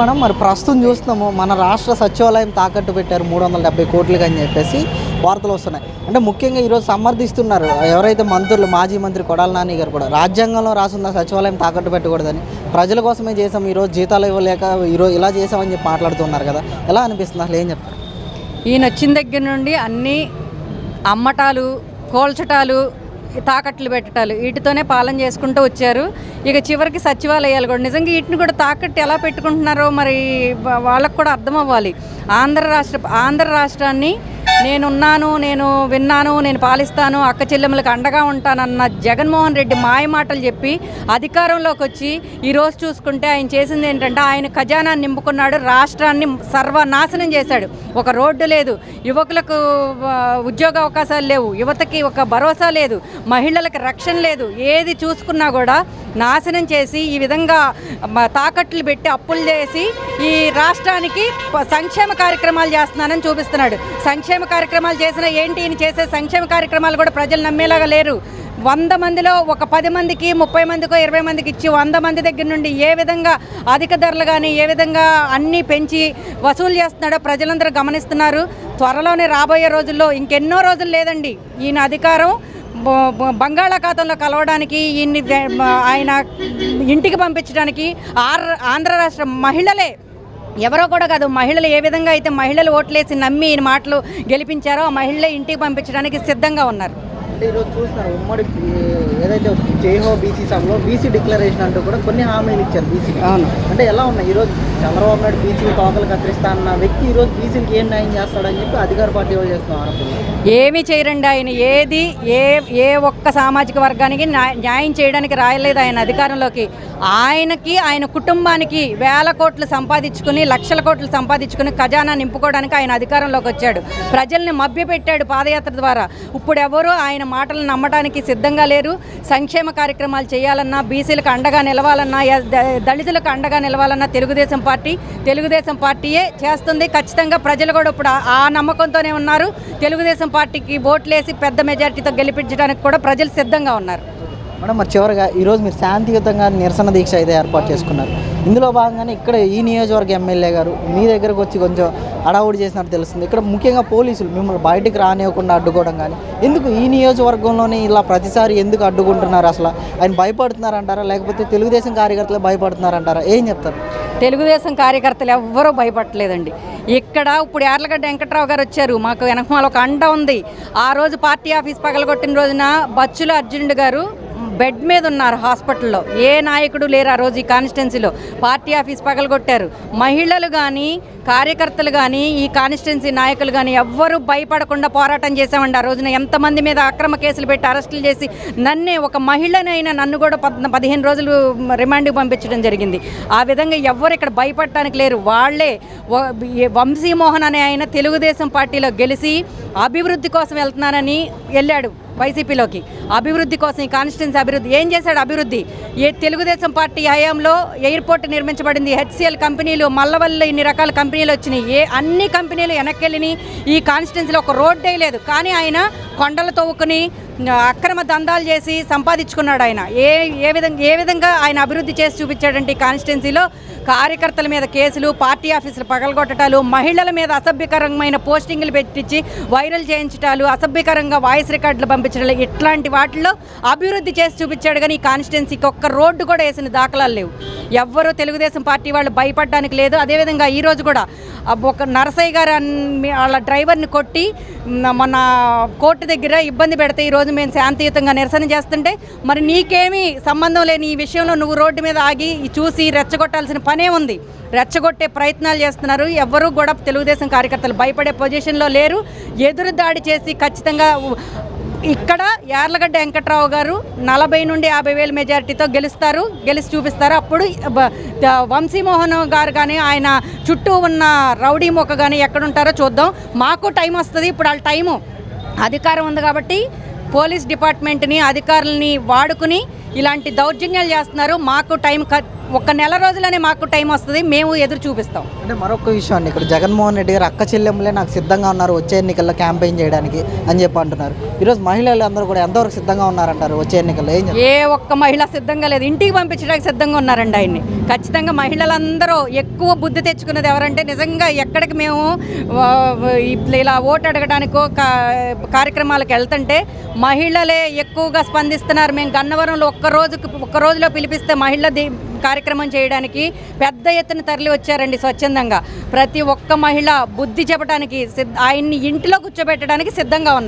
మనం మరి ప్రస్తుతం చూస్తున్నాము మన రాష్ట్ర సచివాలయం తాకట్టు పెట్టారు మూడు వందల డెబ్బై కోట్లకి అని చెప్పేసి వార్తలు వస్తున్నాయి. అంటే ముఖ్యంగా ఈరోజు సమర్థిస్తున్నారు ఎవరైతే మంత్రులు మాజీ మంత్రి కొడాల నాని గారు కూడా. రాజ్యాంగంలో రాసున్న సచివాలయం తాకట్టు పెట్టకూడదని ప్రజల కోసమే చేసాం ఈరోజు జీతాలు ఇవ్వలేక ఈరోజు ఇలా చేసామని చెప్పి మాట్లాడుతున్నారు కదా. ఎలా అనిపిస్తుంది? అసలు ఏం చెప్తారు? ఈయన వచ్చిన దగ్గర నుండి అన్ని అమ్మటాలు కోల్చటాలు తాకట్లు పెట్టటాలు. వీటితోనే పాలన చేసుకుంటూ వచ్చారు. ఇక చివరికి సచివాలయాలు కూడా. నిజంగా వీటిని కూడా తాకట్టు ఎలా పెట్టుకుంటున్నారో మరి వాళ్ళకు కూడా అర్థం అవ్వాలి. ఆంధ్ర రాష్ట్ర ఆంధ్ర రాష్ట్రాన్ని నేనున్నాను నేను విన్నాను నేను పాలిస్తాను అక్క చెల్లెమ్మలకు అండగా ఉంటానన్న జగన్మోహన్ రెడ్డి మాయ మాటలు చెప్పి అధికారంలోకి వచ్చి ఈరోజు చూసుకుంటే ఆయన చేసింది ఏంటంటే ఆయన ఖజానా నింపుకున్నాడు రాష్ట్రాన్ని సర్వనాశనం చేశాడు. ఒక రోడ్డు లేదు యువకులకు ఉద్యోగ అవకాశాలు లేవు యువతకి ఒక భరోసా లేదు మహిళలకు రక్షణ లేదు ఏది చూసుకున్నా కూడా నాశనం చేసి ఈ విధంగా తాకట్లు పెట్టి అప్పులు చేసి ఈ రాష్ట్రానికి సంక్షేమ కార్యక్రమాలు చేస్తున్నానని చూపిస్తున్నాడు. సంక్షేమ కార్యక్రమాలు చేసిన ఏంటి? ఈయన చేసే సంక్షేమ కార్యక్రమాలు కూడా ప్రజలు నమ్మేలాగా లేరు. వంద మందిలో ఒక పది మందికి ముప్పై మందికో ఇరవై మందికి ఇచ్చి వంద మంది దగ్గర నుండి ఏ విధంగా అధిక ధరలు కానీ ఏ విధంగా అన్నీ పెంచి వసూలు చేస్తున్నాడో ప్రజలందరూ గమనిస్తున్నారు. త్వరలోనే రాబోయే రోజుల్లో ఇంకెన్నో రోజులు లేదండి. ఈయన అధికారం బంగాళాఖాతంలో కలవడానికి ఈయన్ని దే- ఆయన ఇంటికి పంపించడానికి ఆర్ ఆంధ్ర రాష్ట్ర మహిళలే ఎవరో కూడా కాదు మహిళలు ఏ విధంగా అయితే మహిళలు ఓట్లేసి నమ్మి ఈయన మాటలు గెలిపించారో ఆ మహిళలే ఇంటికి పంపించడానికి సిద్ధంగా ఉన్నారు. ఈరోజు ఉమ్మడి ఏదైతే జైహో బీసీ సభలో బీసీ డిక్లరేషన్ అంటూ కూడా కొన్ని హామీలు ఇచ్చారు బీసీ అవును. అంటే ఎలా ఉన్నాయి? ఈరోజు చంద్రబాబు నాయుడు బీసీ తోకలు కత్తిరిస్తా అన్న వ్యక్తి ఈరోజు బీసీకి ఏం న్యాయం చేస్తాడని చెప్పి అధికార పార్టీ వాళ్ళు చేస్తున్న ఆరోపణలు ఏమీ చేయరండి ఆయన. ఏది ఏ ఏ ఒక్క సామాజిక వర్గానికి న్యాయ- న్యాయం చేయడానికి రాయలేదు ఆయన అధికారంలోకి. ఆయనకి ఆయన కుటుంబానికి వేల కోట్లు సంపాదించుకుని లక్షల కోట్లు సంపాదించుకుని ఖజానా నింపుకోవడానికి ఆయన అధికారంలోకి వచ్చాడు. ప్రజల్ని మభ్యపెట్టాడు పాదయాత్ర ద్వారా. ఇప్పుడు ఎవరు ఆయన మాటలు నమ్మడానికి సిద్ధంగా లేరు. సంక్షేమ కార్యక్రమాలు చేయాలన్నా బీసీలకు అండగా నిలవాలన్నా దళితులకు అండగా నిలవాలన్నా తెలుగుదేశం పార్టీ తెలుగుదేశం పార్టీయే చేస్తుంది. ఖచ్చితంగా ప్రజలు కూడా ఇప్పుడు ఆ- ఆ నమ్మకంతోనే ఉన్నారు. తెలుగుదేశం పార్టీకి ఓట్లేసి పెద్ద మెజార్టీతో గెలిపించడానికి కూడా ప్రజలు సిద్ధంగా ఉన్నారు. మేడం మరి చివరిగా ఈరోజు మీరు శాంతియుతంగా నిరసన దీక్ష అయితే ఏర్పాటు చేసుకున్నారు. ఇందులో భాగంగానే ఇక్కడ ఈ నియోజకవర్గ ఎమ్మెల్యే గారు మీ దగ్గరకు వచ్చి కొంచెం అడావుడి చేసినట్టు తెలుస్తుంది. ఇక్కడ ముఖ్యంగా పోలీసులు మిమ్మల్ని బయటికి రానివ్వకుండా అడ్డుకోవడం కానీ ఎందుకు ఈ నియోజకవర్గంలోనే ఇలా ప్రతిసారి ఎందుకు అడ్డుకుంటున్నారు అసలు? ఆయన భయపడుతున్నారంటారా? లేకపోతే తెలుగుదేశం కార్యకర్తలు భయపడుతున్నారంటారా? ఏం చెప్తారు? తెలుగుదేశం కార్యకర్తలు ఎవ్వరూ భయపడలేదండి ఇక్కడ ఇప్పుడు యార్లగడ్డ వెంకట్రావు గారు వచ్చారు. మాకు వెనకమాల ఒక అండ ఉంది. ఆ రోజు పార్టీ ఆఫీస్ పగలగొట్టిన రోజున బచ్చుల అర్జునుడు గారు బెడ్ మీద ఉన్నారు హాస్పిటల్లో. ఏ నాయకుడు లేరు ఆ రోజు ఈ కాన్స్టిట్యున్సీలో. పార్టీ ఆఫీస్ పగలగొట్టారు. మహిళలు కానీ కార్యకర్తలు కానీ ఈ కాన్స్టిట్యున్సీ నాయకులు కానీ ఎవ్వరూ భయపడకుండా పోరాటం చేశామండి. ఆ రోజున ఎంతమంది మీద అక్రమ కేసులు పెట్టి అరెస్టులు చేసి నన్నే ఒక మహిళనైనా నన్ను కూడా పద్ పదిహేను రోజులు రిమాండ్కి పంపించడం జరిగింది. ఆ విధంగా ఎవ్వరు ఇక్కడ భయపడటానికి లేరు. వాళ్ళే వంశీమోహన్ అనే ఆయన తెలుగుదేశం పార్టీలో గెలిచి అభివృద్ధి కోసం వెళ్తున్నానని వెళ్ళాడు. వైసీపీలోకి. అభివృద్ధి కోసం ఈ కాన్స్టిట్యున్సీ అభివృద్ధి. ఏం చేశాడు అభివృద్ధి? ఏ తెలుగుదేశం పార్టీ హయాంలో ఎయిర్పోర్ట్ నిర్మించబడింది. హెచ్సిఎల్ కంపెనీలు మల్లవల్లి ఇన్ని రకాల కంపెనీలు వచ్చినాయి. ఏ అన్ని కంపెనీలు వెనక్కెళ్ళిని ఈ కాన్స్టిట్యున్సీలో ఒక రోడ్డే లేదు. కానీ ఆయన కొండలు తవ్వుకుని అక్రమ దందాలు చేసి సంపాదించుకున్నాడు ఆయన. ఏ ఏ విధంగా ఏ విధంగా ఆయన అభివృద్ధి చేసి చూపించాడంటే ఈ కాన్స్టిట్యున్సీలో? కార్యకర్తల మీద కేసులు పార్టీ ఆఫీసులు పగలగొట్టడాలు మహిళల మీద అసభ్యకరమైన పోస్టింగ్లు పెట్టించి వైరల్ చేయించటాలు అసభ్యకరంగా వాయిస్ రికార్డులు పంపించడాలు ఇట్లాంటి వాటిల్లో అభివృద్ధి చేసి చూపించాడు కానీ ఈ కాన్స్టిట్యున్సీకి ఒక్క రోడ్డు కూడా వేసిన దాఖలాలు లేవు. ఎవ్వరూ తెలుగుదేశం పార్టీ వాళ్ళు భయపడడానికి లేదు. అదేవిధంగా ఈరోజు కూడా ఒక నరసయ్య గారు వాళ్ళ డ్రైవర్ని కొట్టి మన మొన్న కోర్టు దగ్గర ఇబ్బంది పెడితే ఈరోజు మేము శాంతియుతంగా నిరసన చేస్తుంటే మరి నీకేమీ సంబంధం లేని ఈ విషయంలో నువ్వు రోడ్డు మీద ఆగి చూసి రెచ్చగొట్టాల్సిన పనే ఉంది. రెచ్చగొట్టే ప్రయత్నాలు చేస్తున్నారు. ఎవ్వరూ కూడా తెలుగుదేశం కార్యకర్తలు భయపడే పొజిషన్లో లేరు. ఎదురు దాడి చేసి ఖచ్చితంగా ఇక్కడ యార్లగడ్డ వెంకట్రావు గారు నలభై నుండి యాభై వేల మెజారిటీతో గెలుస్తారు గెలిచి చూపిస్తారు. అప్పుడు వంశీమోహన్ గారు కానీ ఆయన చుట్టూ ఉన్న రౌడీ మొక్క కానీ ఎక్కడుంటారో చూద్దాం. మాకు టైం వస్తుంది ఇప్పుడు వాళ్ళ టైము. అధికారం ఉంది కాబట్టి పోలీస్ డిపార్ట్మెంట్ని అధికారులని వాడుకుని ఇలాంటి దౌర్జన్యాలు చేస్తున్నారు. మాకు టైం ఒక్క నెల రోజులనే మాకు టైం వస్తుంది. మేము ఎదురు చూపిస్తాం. అంటే మరొక విషయం అండి ఇక్కడ జగన్మోహన్ రెడ్డి గారు అక్క చెల్లెమ్మలే నాకు సిద్ధంగా ఉన్నారు వచ్చే ఎన్నికల్లో క్యాంపెయిన్ చేయడానికి అని చెప్పి అంటున్నారు. ఈరోజు మహిళలు అందరూ కూడా ఎంతవరకు సిద్ధంగా ఉన్నారంటారు వచ్చే ఎన్నికల్లో? ఏం? ఏ ఒక్క మహిళ సిద్ధంగా లేదు. ఇంటికి పంపించడానికి సిద్ధంగా ఉన్నారండి ఆయన్ని. ఖచ్చితంగా మహిళలందరూ ఎక్కువ బుద్ధి తెచ్చుకున్నది ఎవరంటే నిజంగా ఎక్కడికి మేము ఇలా ఓటు అడగడానికో కార్యక్రమాలకు వెళ్తుంటే మహిళలే ఎక్కువగా స్పందిస్తున్నారు. మేము గన్నవరంలో ఒక్క రోజుకి ఒక్క రోజులో పిలిపిస్తే మహిళ కార్యక్రమం చేయడానికి పెద్ద ఎత్తున తరలి వచ్చారండి స్వచ్ఛందంగా. ప్రతి ఒక్క మహిళ బుద్ధి చెప్పడానికి సిద్ధ ఆయన్ని ఇంటిలో కూర్చోబెట్టడానికి సిద్ధంగా ఉన్నారు.